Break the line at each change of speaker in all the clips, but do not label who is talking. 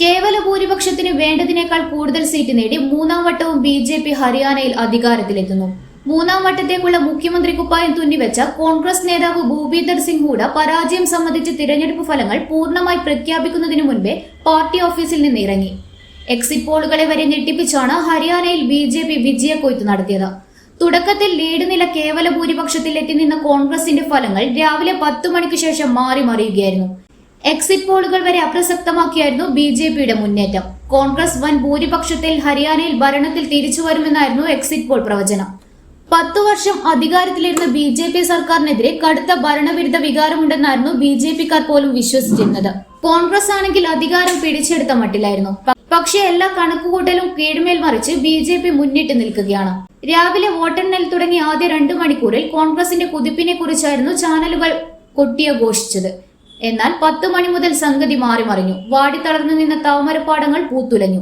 കേവല ഭൂരിപക്ഷത്തിന് വേണ്ടതിനേക്കാൾ കൂടുതൽ സീറ്റ് നേടി മൂന്നാം വട്ടവും ബി ജെ പി ഹരിയാനയിൽ അധികാരത്തിലെത്തുന്നു. മൂന്നാം വട്ടത്തേക്കുള്ള മുഖ്യമന്ത്രി കുപ്പായം തുന്നിവെച്ച കോൺഗ്രസ് നേതാവ് ഭൂപീന്ദർ സിംഗ് ഹൂഡ പരാജയം സംബന്ധിച്ച് തിരഞ്ഞെടുപ്പ് ഫലങ്ങൾ പൂർണമായി പ്രഖ്യാപിക്കുന്നതിനു മുൻപേ പാർട്ടി ഓഫീസിൽ നിന്ന് ഇറങ്ങി. എക്സിറ്റ് പോളുകളെ വരെ ഞെട്ടിപ്പിച്ചാണ് ഹരിയാനയിൽ ബി ജെ പി വിജയക്കൊയ്ത്ത് നടത്തിയത്. തുടക്കത്തിൽ ലീഡ് നില കേവല ഭൂരിപക്ഷത്തിൽ എത്തി നിന്ന കോൺഗ്രസിന്റെ ഫലങ്ങൾ രാവിലെ പത്തു മണിക്ക് ശേഷം മാറി മറിയുകയായിരുന്നു. എക്സിറ്റ് പോളുകൾ വരെ അപ്രസക്തമാക്കിയായിരുന്നു ബി ജെ പിയുടെ മുന്നേറ്റം. കോൺഗ്രസ് വൻ ഭൂരിപക്ഷത്തിൽ ഹരിയാനയിൽ ഭരണത്തിൽ തിരിച്ചു വരുമെന്നായിരുന്നു എക്സിറ്റ് പോൾ പ്രവചനം. പത്തു വർഷം അധികാരത്തിലിരുന്ന ബി ജെ പി സർക്കാരിനെതിരെ കടുത്ത ഭരണവിരുദ്ധ വികാരമുണ്ടെന്നായിരുന്നു ബി ജെ പിക്കാർ പോലും വിശ്വസിച്ചിരുന്നത്. കോൺഗ്രസ് ആണെങ്കിൽ അധികാരം പിടിച്ചെടുത്ത മട്ടിലായിരുന്നു. പക്ഷേ എല്ലാ കണക്കുകൂട്ടലും കീഴ്മേൽ മറിച്ച് ബി ജെ പി മുന്നിട്ട് നിൽക്കുകയാണ്. രാവിലെ വോട്ടെണ്ണൽ തുടങ്ങിയ ആദ്യ രണ്ടു മണിക്കൂറിൽ കോൺഗ്രസിന്റെ കുതിപ്പിനെ കുറിച്ചായിരുന്നു ചാനലുകൾ കൊട്ടിയഘോഷിച്ചത്. എന്നാൽ പത്ത് മണി മുതൽ സംഗതി മാറി മറിഞ്ഞു. വാടിത്തളർന്നു നിന്ന താമരപ്പാടങ്ങൾ പൂത്തുലഞ്ഞു.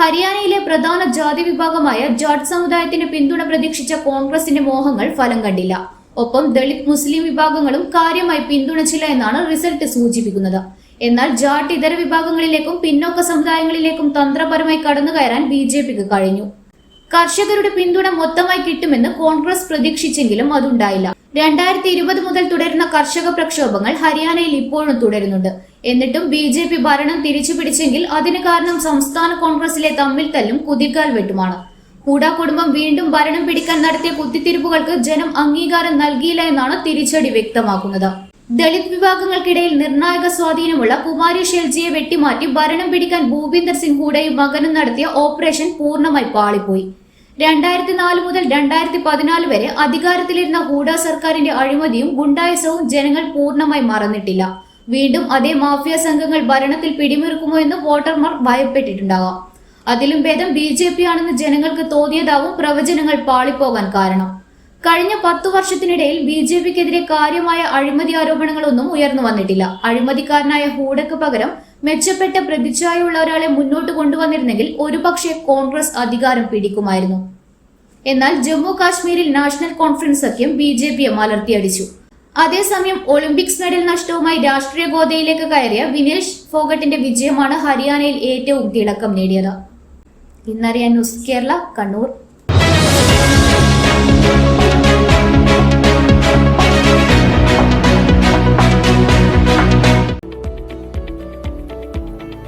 ഹരിയാനയിലെ പ്രധാന ജാതി വിഭാഗമായ ജാട്ട് സമുദായത്തിന് പിന്തുണ പ്രതീക്ഷിച്ച കോൺഗ്രസിന്റെ മോഹങ്ങൾ ഫലം കണ്ടില്ല. ഒപ്പം ദളിത് മുസ്ലിം വിഭാഗങ്ങളും കാര്യമായി പിന്തുണച്ചില്ല എന്നാണ് റിസൾട്ട് സൂചിപ്പിക്കുന്നത്. എന്നാൽ ജാട്ട് ഇതര വിഭാഗങ്ങളിലേക്കും പിന്നോക്ക സമുദായങ്ങളിലേക്കും തന്ത്രപരമായി കടന്നുകയറാൻ ബി ജെ പിക്ക് കഴിഞ്ഞു. കർഷകരുടെ പിന്തുണ മൊത്തമായി കിട്ടുമെന്ന് കോൺഗ്രസ് പ്രതീക്ഷിച്ചെങ്കിലും അതുണ്ടായില്ല. രണ്ടായിരത്തി ഇരുപത് മുതൽ തുടരുന്ന കർഷക പ്രക്ഷോഭങ്ങൾ ഹരിയാനയിൽ ഇപ്പോഴും തുടരുന്നുണ്ട്. എന്നിട്ടും ബി ജെ പി ഭരണം തിരിച്ചു പിടിച്ചെങ്കിൽ അതിന് കാരണം സംസ്ഥാന കോൺഗ്രസിലെ തമ്മിൽ തല്ലും കുതിക്കാൽ വെട്ടുമാണ്. ഹൂഡ കുടുംബം വീണ്ടും ഭരണം പിടിക്കാൻ നടത്തിയ കുത്തിത്തിരിപ്പുകൾക്ക് ജനം അംഗീകാരം നൽകിയില്ല എന്നാണ് തിരിച്ചടി വ്യക്തമാക്കുന്നത്. ദളിത് വിഭാഗങ്ങൾക്കിടയിൽ നിർണായക സ്വാധീനമുള്ള കുമാരി ഷെൽജിയെ വെട്ടിമാറ്റി ഭരണം പിടിക്കാൻ ഭൂപീന്ദർ സിംഗ് ഹൂഡയും മകനും നടത്തിയ ഓപ്പറേഷൻ പൂർണമായി പാളിപ്പോയി. രണ്ടായിരത്തി നാല് മുതൽ രണ്ടായിരത്തി പതിനാല് വരെ അധികാരത്തിലിരുന്ന ഹൂഡ സർക്കാരിന്റെ അഴിമതിയും ഗുണ്ടായസവും ജനങ്ങൾ പൂർണമായി മറന്നിട്ടില്ല. വീണ്ടും അതേ മാഫിയ സംഘങ്ങൾ ഭരണത്തിൽ പിടിമുറുക്കുമോ എന്ന് വോട്ടർമാർ ഭയപ്പെട്ടിട്ടുണ്ടാകാം. അതിലും ഭേദം ബി ജെ പി ആണെന്ന് ജനങ്ങൾക്ക് തോന്നിയതാവും പ്രവചനങ്ങൾ പാളിപ്പോകാൻ കാരണം. കഴിഞ്ഞ പത്തു വർഷത്തിനിടയിൽ ബി ജെ പിക്കെതിരെ കാര്യമായ അഴിമതി ആരോപണങ്ങളൊന്നും ഉയർന്നു വന്നിട്ടില്ല. അഴിമതിക്കാരനായ ഹൂഡയ്ക്ക് പകരം മെച്ചപ്പെട്ട പ്രതിച്ഛായുള്ള ഒരാളെ മുന്നോട്ട് കൊണ്ടുവന്നിരുന്നെങ്കിൽ ഒരുപക്ഷെ കോൺഗ്രസ് അധികാരം പിടിക്കുമായിരുന്നു. എന്നാൽ ജമ്മു കാശ്മീരിൽ നാഷണൽ കോൺഫറൻസ് സഖ്യം ബി ജെ പിയെ മലർത്തിയടിച്ചു. അതേസമയം ഒളിമ്പിക്സ് മെഡൽ നഷ്ടവുമായി രാഷ്ട്രീയ ഗോതയിലേക്ക് കയറിയ വിനേഷ് ഫോഗട്ടിന്റെ വിജയമാണ് ഹരിയാനയിൽ ഏറ്റവും തിളക്കം നേടിയത്. ഇന്നറിയാൻ ന്യൂസ് കേരള കണ്ണൂർ.